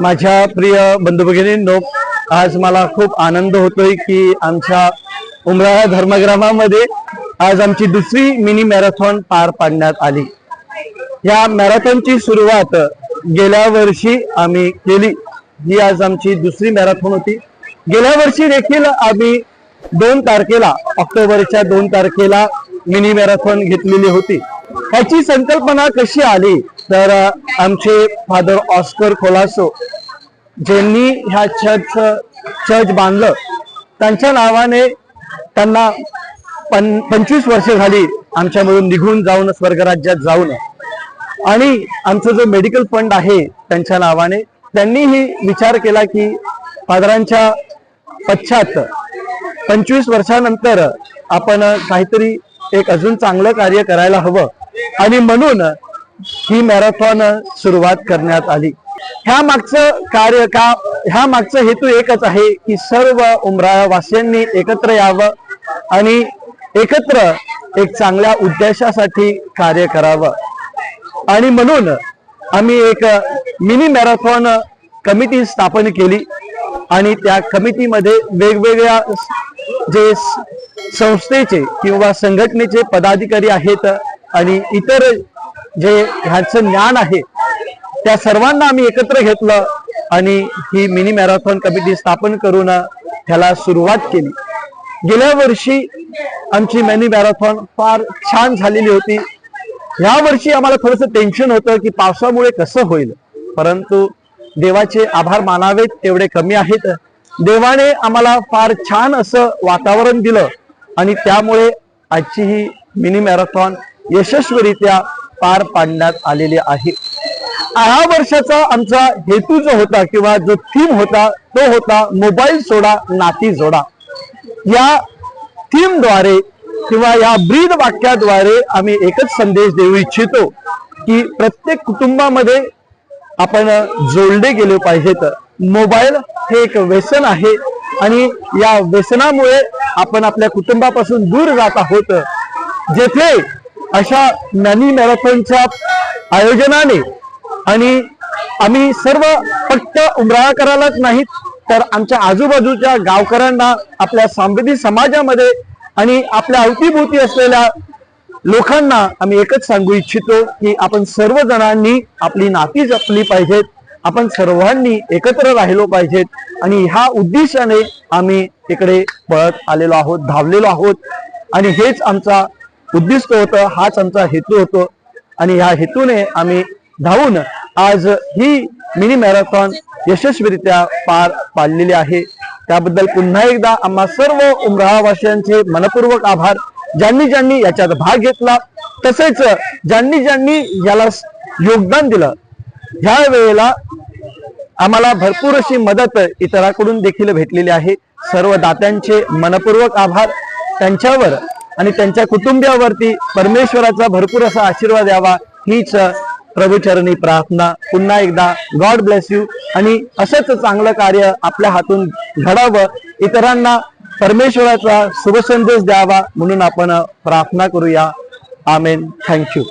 माझ्या प्रिय बंधू भगिनींनो आज मला खूप आनंद होतोय की आमच्या उमराळा धर्मग्रामामध्ये आज आमची दुसरी मिनी मॅरेथॉन पार पाडण्यात आली. या मॅरेथॉनची सुरुवात गेल्या वर्षी आम्ही केली ही आज आमची दुसरी मॅरेथॉन होती. गेल्या वर्षी देखील आम्ही दोन तारखेला ऑक्टोबरच्या दोन तारखेला मिनी मॅरेथॉन घेतलेली होती. ह्याची संकल्पना कशी आली? तर आमचे फादर ऑस्कर खोलासो ज्यांनी ह्या चर्च चर्च बांधलं त्यांच्या नावाने त्यांना पं पंचवीस वर्ष झाली आमच्यामधून निघून जाऊन स्वर्गराज्यात जाऊन. आणि आमचा जो मेडिकल फंड आहे त्यांच्या नावाने त्यांनीही विचार केला की फादरांच्या पश्चात पंचवीस वर्षानंतर आपण काहीतरी एक अजून चांगलं कार्य करायला हवं. आणि म्हणून ही मॅरेथॉन सुरुवात करण्यात आली. ह्या मागचं कार्य का ह्या मागचं हेतू एकच आहे की सर्व उमराळवासियांनी एकत्र यावं आणि एकत्र एक चांगल्या उद्देशासाठी कार्य करावं. आणि म्हणून आम्ही एक मिनी मॅरेथॉन कमिटी स्थापन केली आणि त्या कमिटीमध्ये वेगवेगळ्या जे संस्थेचे किंवा संघटनेचे पदाधिकारी आहेत आणि इतर जे ह्याचं ज्ञान आहे त्या सर्वांना आम्ही एकत्र घेतलं आणि ही मिनी मॅरेथॉन कमिटी स्थापन करून ह्याला सुरुवात केली. गेल्या वर्षी आमची मिनी मॅरेथॉन फार छान झालेली होती. ह्या वर्षी आम्हाला थोडंसं टेन्शन होतं की पावसामुळे कसं होईल? परंतु देवाचे आभार मानावेत तेवढे कमी आहेत. देवाने आम्हाला फार छान असं वातावरण दिलं आणि त्यामुळे आजची ही मिनी मॅरेथॉन यशस्वीरित्या पार पाडण्यात आलेली आहे. ह्या वर्षाचा आमचा हेतू जो होता किंवा जो थीम होता तो होता मोबाईल सोडा नाती जोडा. या थीमद्वारे किंवा या ब्रीद वाक्याद्वारे आम्ही एकच संदेश देऊ इच्छितो की प्रत्येक कुटुंबामध्ये आपण जोडले गेले पाहिजेत. मोबाईल हे एक व्यसन आहे आणि या व्यसनामुळे आपण आपल्या कुटुंबापासून दूर जात आहोत. जेथे अशा मॅनी मॅरेथॉनच्या आयोजनाने आणि आम्ही सर्व फक्त उमराळकरालाच नाहीत तर आमच्या आजूबाजूच्या गावकऱ्यांना आपल्या सांवेदी समाजामध्ये आणि आपल्या अवतीभोवती असलेल्या लोकांना आम्ही एकच सांगू इच्छितो की आपण सर्व जणांनी आपली नाती जपली पाहिजेत आपण सर्वांनी एकत्र राहिलो पाहिजेत आणि ह्या उद्देशाने आम्ही इकडे पळत आलेलो आहोत धावलेलो आहोत. आणि हेच आमचा उद्दिष्ट होतं हाच आमचा हेतू होतो. आणि ह्या हेतूने आम्ही धावून आज ही मिनी मॅरेथॉन यशस्वीरित्या पार पाडलेली आहे. त्याबद्दल पुन्हा एकदा आम्हा सर्व उमरावासियांचे मनपूर्वक आभार. ज्यांनी ज्यांनी याच्यात भाग घेतला तसेच ज्यांनी ज्यांनी याला योगदान दिलं ह्या वेळेला आम्हाला भरपूर अशी मदत इतरांकडून देखील भेटलेली आहे. सर्व दात्यांचे मनपूर्वक आभार. त्यांच्यावर आणि त्यांच्या कुटुंबियावरती परमेश्वराचा भरपूर असा आशीर्वाद यावा हीच प्रभूचरणी प्रार्थना. पुन्हा एकदा गॉड ब्लेस यू आणि असंच चांगलं कार्य आपल्या हातून घडावं. इतरांना परमेश्वराचा शुभसंदेश द्यावा म्हणून आपण प्रार्थना करूया. आमेन थँक्यू